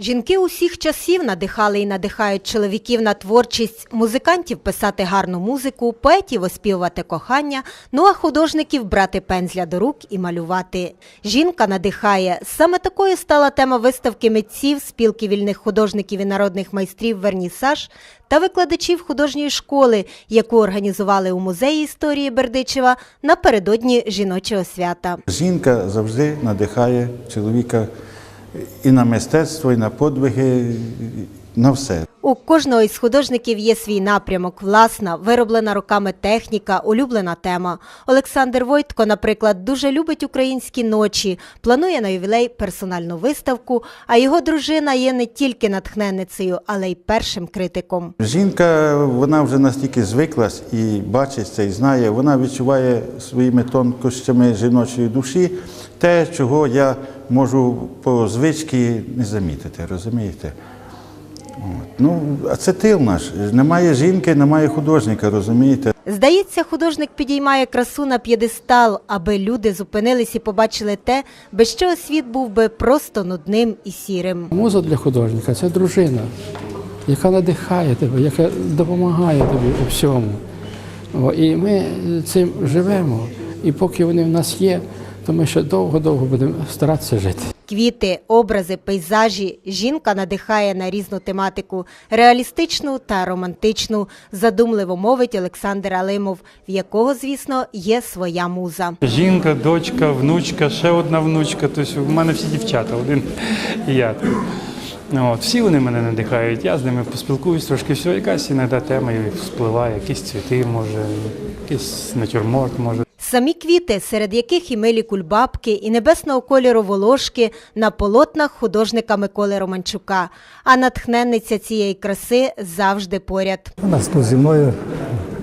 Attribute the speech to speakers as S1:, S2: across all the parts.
S1: Жінки усіх часів надихали і надихають чоловіків на творчість, музикантів писати гарну музику, поетів оспівувати кохання, ну а художників брати пензля до рук і малювати. Жінка надихає. Саме такою стала тема виставки митців, спілки вільних художників і народних майстрів Вернісаж та викладачів художньої школи, яку організували у музеї історії Бердичева напередодні жіночого свята.
S2: Жінка завжди надихає чоловіка і на мистецтво, і на подвиги, на все.
S1: У кожного із художників є свій напрямок, власна, вироблена руками техніка, улюблена тема. Олександр Войтко, наприклад, дуже любить українські ночі, планує на ювілей персональну виставку, а його дружина є не тільки натхненницею, але й першим критиком.
S2: Жінка вона вже настільки звиклась і бачить це, і знає, вона відчуває своїми тонкощами жіночої душі те, чого я можу по звичці не замітити, розумієте? От. Ну, а це тил наш. Немає жінки, немає художника, розумієте?
S1: Здається, художник підіймає красу на п'єдестал, аби люди зупинились і побачили те, без чого світ був би просто нудним і сірим.
S3: Муза для художника це дружина, яка надихає тебе, яка допомагає тобі у всьому. О, І ми цим живемо. І поки вони в нас є, то ми ще довго-довго будемо старатися жити.
S1: Квіти, образи, пейзажі. Жінка надихає на різну тематику реалістичну та романтичну. Задумливо мовить Олександр Алимов, в якого, звісно, є своя муза.
S4: Жінка, дочка, внучка, ще одна внучка. Тобто в мене всі дівчата, один і я. От, всі вони мене надихають. Я з ними поспілкуюсь трошки, все, якась іноді тема і спливає, якісь цвіти, може, якийсь натюрморт, може.
S1: Самі квіти, серед яких і милі кульбабки, і небесного кольору волошки на полотнах художника Миколи Романчука. А натхненниця цієї краси завжди поряд.
S5: Вона тут зі мною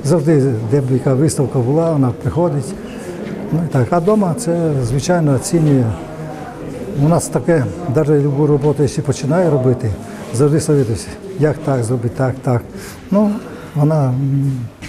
S5: завжди, де б яка виставка була, вона приходить. Ну так. А вдома це, звичайно, оцінює. У нас таке, навіть любу роботу, якщо починає робити, завжди совітуюся, як так зробити, так, так. Ну, вона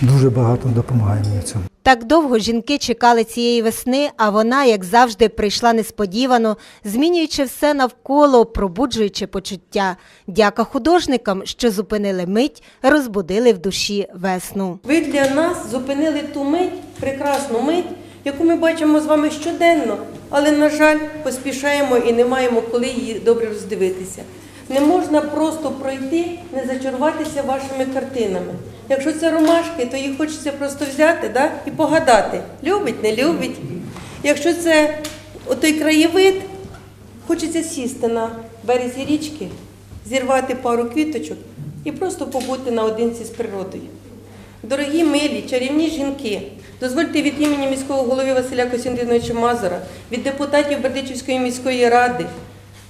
S5: дуже багато допомагає мені в цьому.
S1: Так довго жінки чекали цієї весни, а вона, як завжди, прийшла несподівано, змінюючи все навколо, пробуджуючи почуття. Дяка художникам, що зупинили мить, розбудили в душі весну.
S6: Ви для нас зупинили ту мить, прекрасну мить, яку ми бачимо з вами щоденно, але, на жаль, поспішаємо і не маємо коли її добре роздивитися. Не можна просто пройти, не зачаруватися вашими картинами. Якщо це ромашки, то їх хочеться просто взяти да, і погадати. Любить, не любить. Якщо це отой краєвид, хочеться сісти на березі річки, зірвати пару квіточок і просто побути наодинці з природою. Дорогі милі, чарівні жінки, дозвольте від імені міського голови Василя Костянтиновича Мазура, від депутатів Бердичівської міської ради,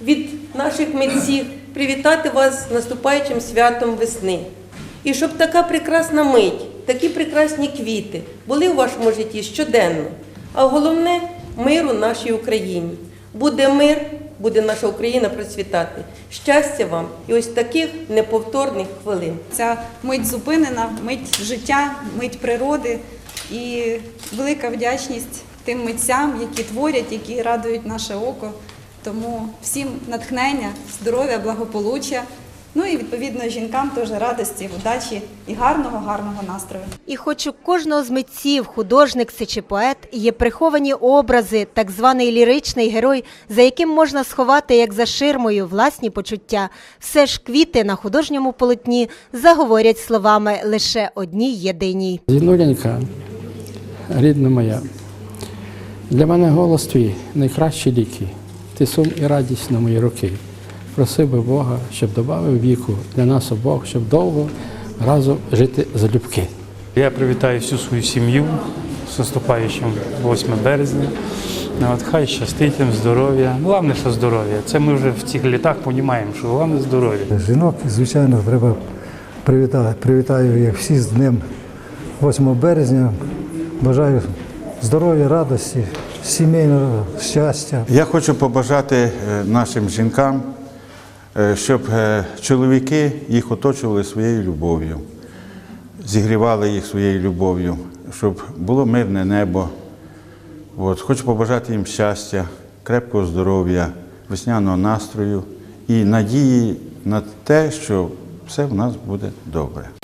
S6: від наших митців привітати вас з наступаючим святом весни. І щоб така прекрасна мить, такі прекрасні квіти були у вашому житті щоденно. А головне миру нашій Україні. Буде мир, буде наша Україна процвітати. Щастя вам і ось таких неповторних хвилин.
S7: Ця мить зупинена, мить життя, мить природи і велика вдячність тим митцям, які творять, які радують наше око. Тому всім натхнення, здоров'я, благополуччя. Ну і відповідно жінкам теж радості, удачі і гарного, гарного настрою.
S1: І хоч у кожного з митців, художник це чи поет, є приховані образи, так званий ліричний герой, за яким можна сховати, як за ширмою, власні почуття, все ж квіти на художньому полотні заговорять словами лише одній єдиній.
S3: Зінулянька, рідна моя, для мене голос твій найкращі ліки. Ти сум і радість на мої роки. Просив би Бога, щоб додав віку для нас обох, щоб довго разом жити залюбки.
S4: Я привітаю всю свою сім'ю з наступаючим 8 березня. Ну, От, хай щастить їм здоров'я. Головне, що здоров'я. Це ми вже в цих літах розуміємо, що головне здоров'я.
S5: Жінок, звичайно, треба привітати. Привітаю їх всі з днем 8 березня. Бажаю здоров'я, радості, сімейного щастя.
S2: Я хочу побажати е, нашим жінкам, щоб е, чоловіки їх оточували своєю любов'ю, зігрівали їх своєю любов'ю, щоб було мирне небо. От. Хочу побажати їм щастя, крепкого здоров'я, весняного настрою і надії на те, що все в нас буде добре.